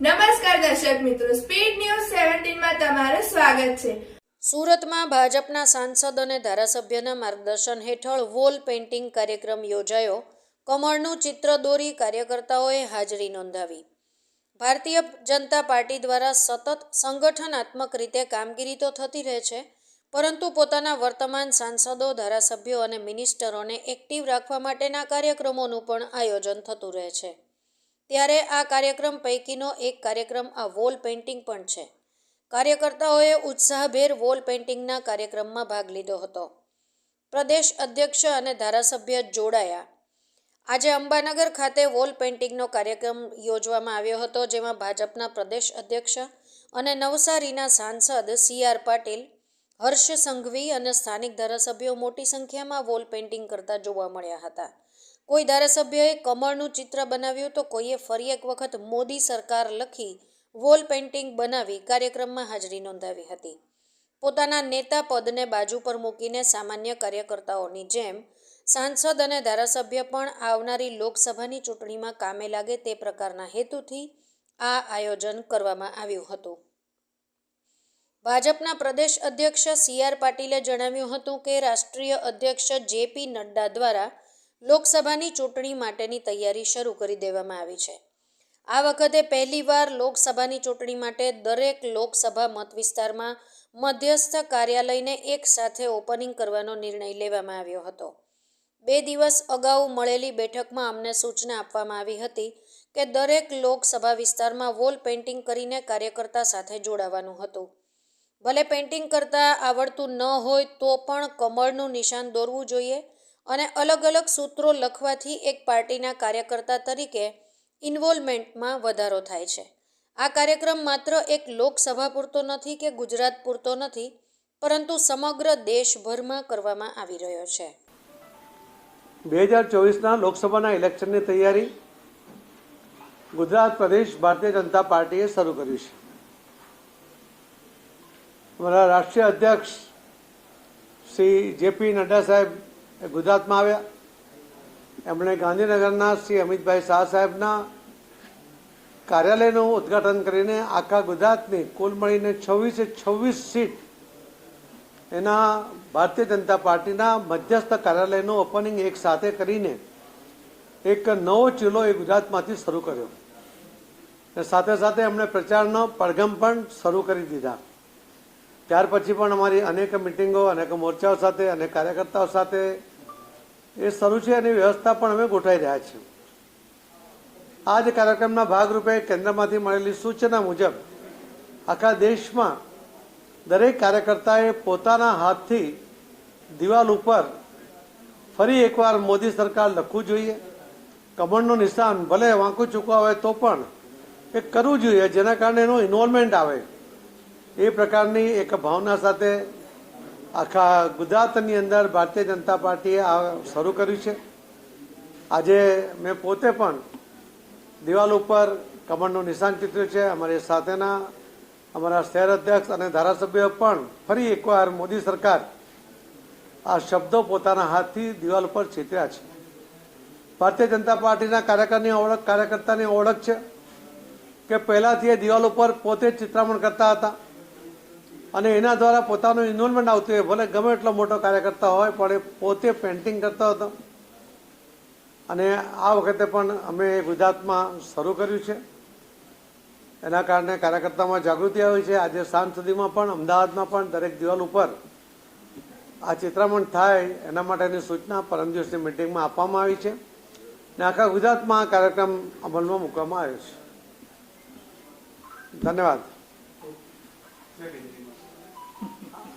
નમસ્કાર દર્શક મિત્રો સ્પીડ ન્યૂઝ સેવન્ટીનમાં તમારું સ્વાગત છે. સુરતમાં ભાજપના સાંસદ અને ધારાસભ્યના માર્ગદર્શન હેઠળ વોલ પેઇન્ટિંગ કાર્યક્રમ યોજાયો. કમળનું ચિત્ર દોરી કાર્યકર્તાઓએ હાજરી નોંધાવી. ભારતીય જનતા પાર્ટી દ્વારા સતત સંગઠનાત્મક રીતે કામગીરી તો થતી રહે છે, પરંતુ પોતાના વર્તમાન સાંસદો, ધારાસભ્યો અને મિનિસ્ટરોને એક્ટિવ રાખવા માટેના કાર્યક્રમોનું પણ આયોજન થતું રહે છે. ત્યારે આ કાર્યક્રમ પૈકીનો એક કાર્યક્રમ, આ વોલ પેઇન્ટિંગ પણ છે. કાર્યકર્તાઓએ ઉત્સાહભેર વોલ પેઇન્ટિંગના કાર્યક્રમમાં ભાગ લીધો હતો. પ્રદેશ અધ્યક્ષ અને ધારાસભ્ય જોડાયા. આજે અંબાનગર ખાતે વોલ પેઇન્ટિંગનો કાર્યક્રમ યોજવામાં આવ્યો હતો, જેમાં ભાજપના પ્રદેશ અધ્યક્ષ અને નવસારીના સાંસદ સી આર પાટીલ, હર્ષ સંઘવી અને સ્થાનિક ધારાસભ્યો મોટી સંખ્યામાં વોલ પેઇન્ટિંગ કરતા જોવા મળ્યા હતા. કોઈ ધારાસભ્યએ કમળનું ચિત્ર બનાવ્યું તો કોઈએ ફરી એક વખત મોદી સરકાર લખી વોલ પેઇન્ટિંગ બનાવી કાર્યક્રમમાં હાજરી નોંધાવી હતી. પોતાના નેતા પદને બાજુ પર મૂકીને સામાન્ય કાર્યકર્તાઓની જેમ સાંસદ અને ધારાસભ્ય પણ આવનારી લોકસભાની ચૂંટણીમાં કામે લાગે તે પ્રકારના હેતુથી આ આયોજન કરવામાં આવ્યું હતું. ભાજપના પ્રદેશ અધ્યક્ષ સી આર પાટીલે જણાવ્યું હતું કે રાષ્ટ્રીય અધ્યક્ષ જેપી નડ્ડા દ્વારા લોકસભાની ચૂંટણી માટેની તૈયારી શરૂ કરી દેવામાં આવી છે. આ વખતે પહેલીવાર લોકસભાની ચૂંટણી માટે દરેક લોકસભા મત વિસ્તારમાં મધ્યસ્થ કાર્યાલયને એક સાથે ઓપનિંગ કરવાનો નિર્ણય લેવામાં આવ્યો હતો. બે દિવસ અગાઉ મળેલી બેઠકમાં અમને સૂચના આપવામાં આવી હતી કે દરેક લોકસભા વિસ્તારમાં વોલ પેઇન્ટિંગ કરીને કાર્યકર્તા સાથે જોડાવાનું હતું. ભલે પેઇન્ટિંગ કરતાં આવડતું ન હોય તો પણ કમળનું નિશાન દોરવું જોઈએ અને અલગ અલગ સૂત્રો લખવાથી એક પાર્ટીના કાર્યકર્તા તરીકે ઇન્વોલ્વમેન્ટમાં વધારો થાય છે. આ કાર્યક્રમ માત્ર એક લોકસભા પૂરતો નથી કે ગુજરાત પૂરતો નથી, પરંતુ સમગ્ર દેશભરમાં કરવામાં આવી રહ્યો છે. બે હજાર ચોવીસના લોકસભાના ઇલેક્શનની તૈયારી ગુજરાત પ્રદેશ ભારતીય જનતા પાર્ટીએ શરૂ કરી છે. અમારા રાષ્ટ્રીય અધ્યક્ષ શ્રી જેપી નડ્ડા સાહેબ એ ગુજરાતમાં આવ્યા. એમણે ગાંધીનગરના શ્રી અમિતભાઈ શાહ સાહેબના કાર્યાલયનું ઉદ્ઘાટન કરીને આખા ગુજરાતની કુલ મળીને છવ્વીસે છવ્વીસ સીટ એના ભારતીય જનતા પાર્ટીના મધ્યસ્થ કાર્યાલયનું ઓપનિંગ એક સાથે કરીને એક નવો ચીલો એ ગુજરાતમાંથી શરૂ કર્યો. સાથે સાથે એમણે પ્રચારનો પડઘમ પણ શરૂ કરી દીધા. ત્યાર પછી પણ અમારી અનેક મિટિંગો, અનેક મોરચાઓ સાથે, અનેક કાર્યકર્તાઓ સાથે એ શરૂ છે એની વ્યવસ્થા પણ અમે ગોઠવાઈ રહ્યા છીએ. આ જ કાર્યક્રમના ભાગરૂપે કેન્દ્રમાંથી મળેલી સૂચના મુજબ આખા દેશમાં દરેક કાર્યકર્તાએ પોતાના હાથથી દિવાલ ઉપર ફરી એકવાર મોદી સરકાર લખવું જોઈએ. કમળનું નિશાન ભલે વાંકું ચૂકવા હોય તો પણ એ કરવું જોઈએ, જેના કારણે એનું ઇન્વોલ્વમેન્ટ આવે. એ પ્રકારની એક ભાવના સાથે આખા ગુજરાતની અંદર ભારતીય જનતા પાર્ટીએ આ શરૂ કર્યું છે. આજે મેં પોતે પણ દિવાલ ઉપર કમળનું નિશાન ચિત્ર્યું છે. અમારી સાથેના અમારા શહેર અધ્યક્ષ અને ધારાસભ્ય પણ ફરી એકવાર મોદી સરકાર આ શબ્દો પોતાના હાથથી દિવાલ ઉપર ચિત્ર્યા છે. ભારતીય જનતા પાર્ટીના કાર્યકરની ઓળખ, કાર્યકર્તાની ઓળખ છે કે પહેલાંથી એ દિવાલ ઉપર પોતે ચિત્રામણ કરતા હતા. અને એના દ્વારા પોતાનું ઇન્વોલ્વમેન્ટ આવતું હોય. ભલે ગમે એટલો મોટો કાર્યકર્તા હોય, પણ એ પોતે પેન્ટિંગ કરતો હતો. અને આ વખતે પણ અમે ગુજરાતમાં શરૂ કર્યું છે. એના કારણે કાર્યકર્તામાં જાગૃતિ આવી છે. આજે સાંજ સુધીમાં પણ, અમદાવાદમાં પણ, દરેક દિવાલ ઉપર આ ચિત્રામણ થાય એના માટેની સૂચના પરમ દિવસની મિટિંગમાં આપવામાં આવી છે. ને આખા ગુજરાતમાં આ કાર્યક્રમ અમલમાં મૂકવામાં આવ્યો છે. ધન્યવાદ.